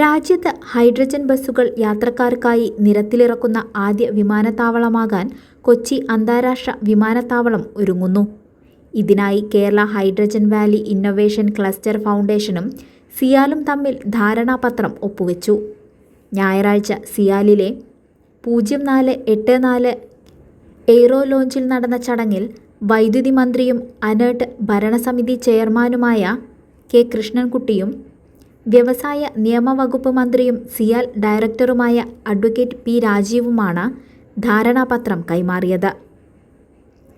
രാജ്യത്ത് ഹൈഡ്രജൻ ബസ്സുകൾ യാത്രക്കാർക്കായി നിരത്തിലിറക്കുന്ന ആദ്യ വിമാനത്താവളമാകാൻ കൊച്ചി അന്താരാഷ്ട്ര വിമാനത്താവളം ഒരുങ്ങുന്നു. ഇതിനായി Kerala hydrogen valley innovation cluster ഫൗണ്ടേഷനും സിയാലും തമ്മിൽ ധാരണാപത്രം ഒപ്പുവെച്ചു. ഞായറാഴ്ച സിയാലിലെ പൂജ്യം നാല് എട്ട് നാല് എയ്റോ ലോഞ്ചിൽ നടന്ന ചടങ്ങിൽ വൈദ്യുതി മന്ത്രിയും അനേർട്ട് ഭരണസമിതി ചെയർമാനുമായ കെ കൃഷ്ണൻകുട്ടിയും വ്യവസായ നിയമവകുപ്പ് മന്ത്രിയും സിയാൽ ഡയറക്ടറുമായ അഡ്വക്കേറ്റ് പി രാജീവുമാണ് ധാരണാപത്രം കൈമാറിയത്.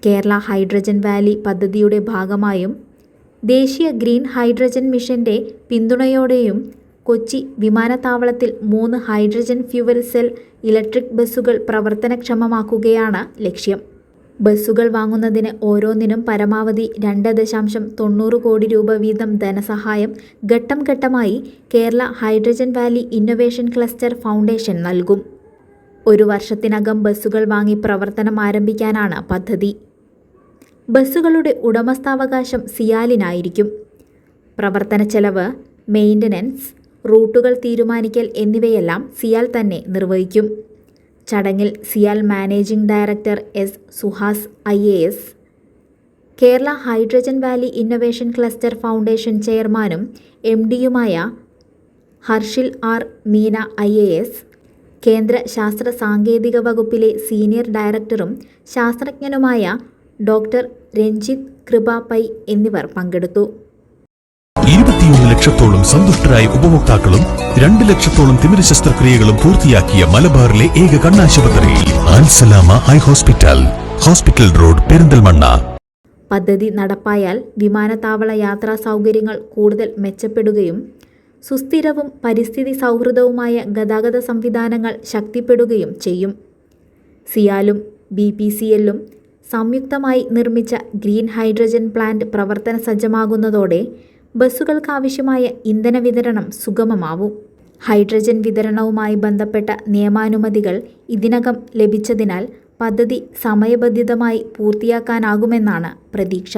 കേരള ഹൈഡ്രജൻ വാലി പദ്ധതിയുടെ ഭാഗമായും ദേശീയ ഗ്രീൻ ഹൈഡ്രജൻ മിഷന്റെ പിന്തുണയോടെയും കൊച്ചി വിമാനത്താവളത്തിൽ മൂന്ന് ഹൈഡ്രജൻ ഫ്യൂവൽ സെൽ ഇലക്ട്രിക് ബസ്സുകൾ പ്രവർത്തനക്ഷമമാക്കുകയാണ് ലക്ഷ്യം. ബസ്സുകൾ വാങ്ങുന്നതിന് ഓരോന്നിനും പരമാവധി രണ്ട് ദശാംശം തൊണ്ണൂറ് കോടി രൂപ വീതം ധനസഹായം ഘട്ടം ഘട്ടമായി Kerala hydrogen valley innovation cluster foundation നൽകും. ഒരു വർഷത്തിനകം ബസ്സുകൾ വാങ്ങി പ്രവർത്തനം ആരംഭിക്കാനാണ് പദ്ധതി. ബസ്സുകളുടെ ഉടമസ്ഥാവകാശം സിയാലിനായിരിക്കും. പ്രവർത്തന ചെലവ് മെയിന്റനൻസ് റൂട്ടുകൾ തീരുമാനിക്കൽ എന്നിവയെല്ലാം സിയാൽ തന്നെ നിർവഹിക്കും. ചടങ്ങിൽ CIAL managing director S Suhas I A S Kerala hydrogen valley innovation cluster foundation ചെയർമാനും M ഡിയുമായ Harshil R Meena I A S കേന്ദ്ര ശാസ്ത്ര സാങ്കേതിക വകുപ്പിലെ സീനിയർ ഡയറക്ടറും ശാസ്ത്രജ്ഞനുമായ ഡോക്ടർ രഞ്ജിത് കൃപാ പൈ എന്നിവർ പങ്കെടുത്തു. ഇരുപത്തിയൊന്ന് ലക്ഷത്തോളം സന്തുഷ്ടരായ ഉപഭോക്താക്കളും രണ്ട് ലക്ഷത്തോളം തിമിര ശസ്ത്രക്രിയകളും പൂർത്തിയാക്കിയ മലബാറിലെ ഏക കണ്ണാശുപത്രി Al Salama eye hospital hospital road Perinthalmanna. പദ്ധതി നടപ്പായാൽ വിമാനത്താവള യാത്രാ സൗകര്യങ്ങൾ കൂടുതൽ മെച്ചപ്പെടുകയും സുസ്ഥിരവും പരിസ്ഥിതി സൗഹൃദവുമായ ഗതാഗത സംവിധാനങ്ങൾ ശക്തിപ്പെടുകയും ചെയ്യും. സിയാലും ബി പി സി എല്ലും സംയുക്തമായി നിർമ്മിച്ച ഗ്രീൻ ഹൈഡ്രജൻ പ്ലാന്റ് പ്രവർത്തന സജ്ജമാകുന്നതോടെ ബസ്സുകൾക്കാവശ്യമായ ഇന്ധന വിതരണം സുഗമമാവും. ഹൈഡ്രജൻ വിതരണവുമായി ബന്ധപ്പെട്ട നിയമാനുമതികൾ ഇതിനകം ലഭിച്ചതിനാൽ പദ്ധതി സമയബന്ധിതമായി പൂർത്തിയാക്കാനാകുമെന്നാണ് പ്രതീക്ഷ.